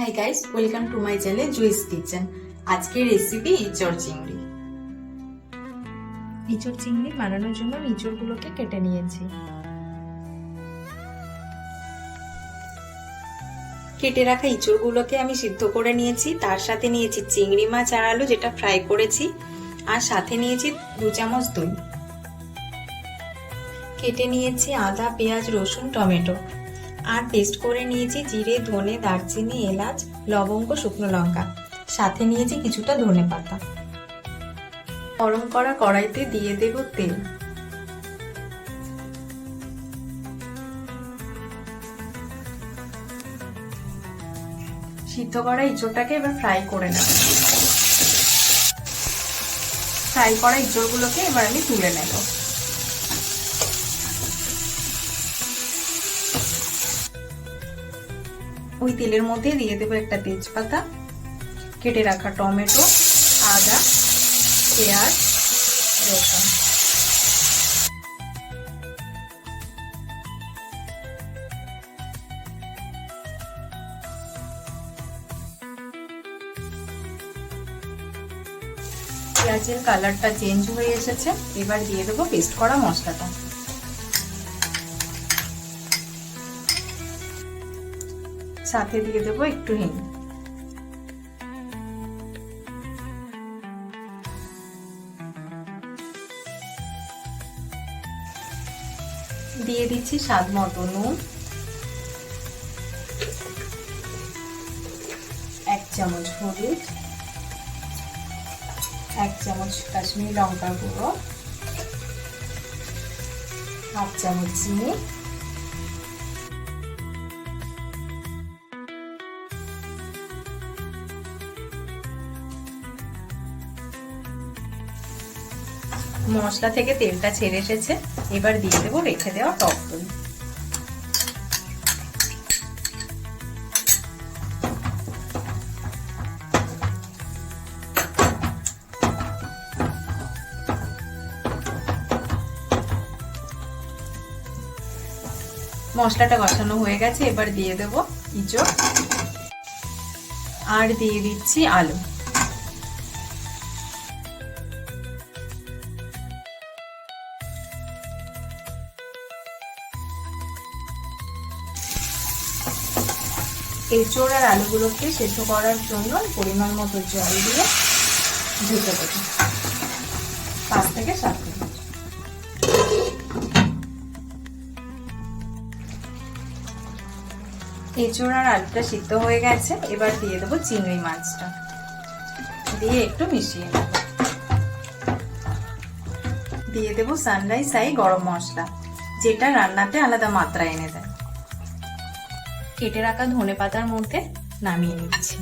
Hi guys welcome to my channel Jui's kitchen আজকের recipe ইঁচড় চিংড়ি। ইঁচড় চিংড়ি বানানোর জন্য ইঁচড়গুলোকে কেটে নিয়েছি। কেটে রাখা ইঁচড়গুলোকে আমি সিদ্ধ করে নিয়েছি তার সাথে নিয়েছি চিংড়ি মাছ আর আলু যেটা ফ্রাই করেছি আর সাথে নিয়েছি দু চামচ দই। কেটে নিয়েছি আদা পেঁয়াজ রসুন টমেটো। আর পেস্ট করে নিয়েছি জিরে, ধনে, দারচিনি, এলাচ, লবঙ্গ, শুকনো লঙ্কা। সাথে নিয়েছি কিছুটা ধনে পাতা। গরম করা কড়াইতে দিয়ে দেব তেল। সিদ্ধ করা ইঁচড়টাকে এবার ফ্রাই করে নেব। ফ্রাই করা ইঁচড়গুলোকে এবার আমি তুলে নেব। ওই তেলের মধ্যে দিয়ে দেবো একটা তেজপাতা, কেটে রাখা টমেটো, আদা, পেঁয়াজ, রসুন। পেঁয়াজের কালারটা চেঞ্জ হয়ে এসেছে। এবার দিয়ে দেবো পেস্ট করা মশলাটা। সাথে দিয়ে দেবো একটু হিং। দিয়ে দিচ্ছি স্বাদ মতো নুন। এক চামচ হলুদ। এক চামচ কাশ্মীরি লঙ্কার গুঁড়ো। হাফ চামচ চিনি। মশলা থেকে তেলটা ছেড়ে এসেছে। এবার দিয়ে দেবো রেখে দেওয়া টক দই। মশলাটা কষানো হয়ে গেছে, এবার দিয়ে দেবো ইঁচড়। আর দিয়ে দিচ্ছি আলু। এঁচড় আর আলুগুলোকে সেদ্ধ করার জন্য পরিমাণ মতো জল দিয়ে ঢেকে দেবো। পাঁচ থেকে সাত মিনিট। এঁচড় আর আলুটা সিদ্ধ হয়ে গেছে, এবার দিয়ে দেবো চিংড়ি মাছটা। দিয়ে একটু মিশিয়ে নেব। দিয়ে দেবো সানরাইজ সাই গরম মশলা, যেটা রান্নাতে আলাদা মাত্রা এনে দেয়। কেটে রাখা ধনে পাতার মধ্যে নামিয়ে নিচ্ছি।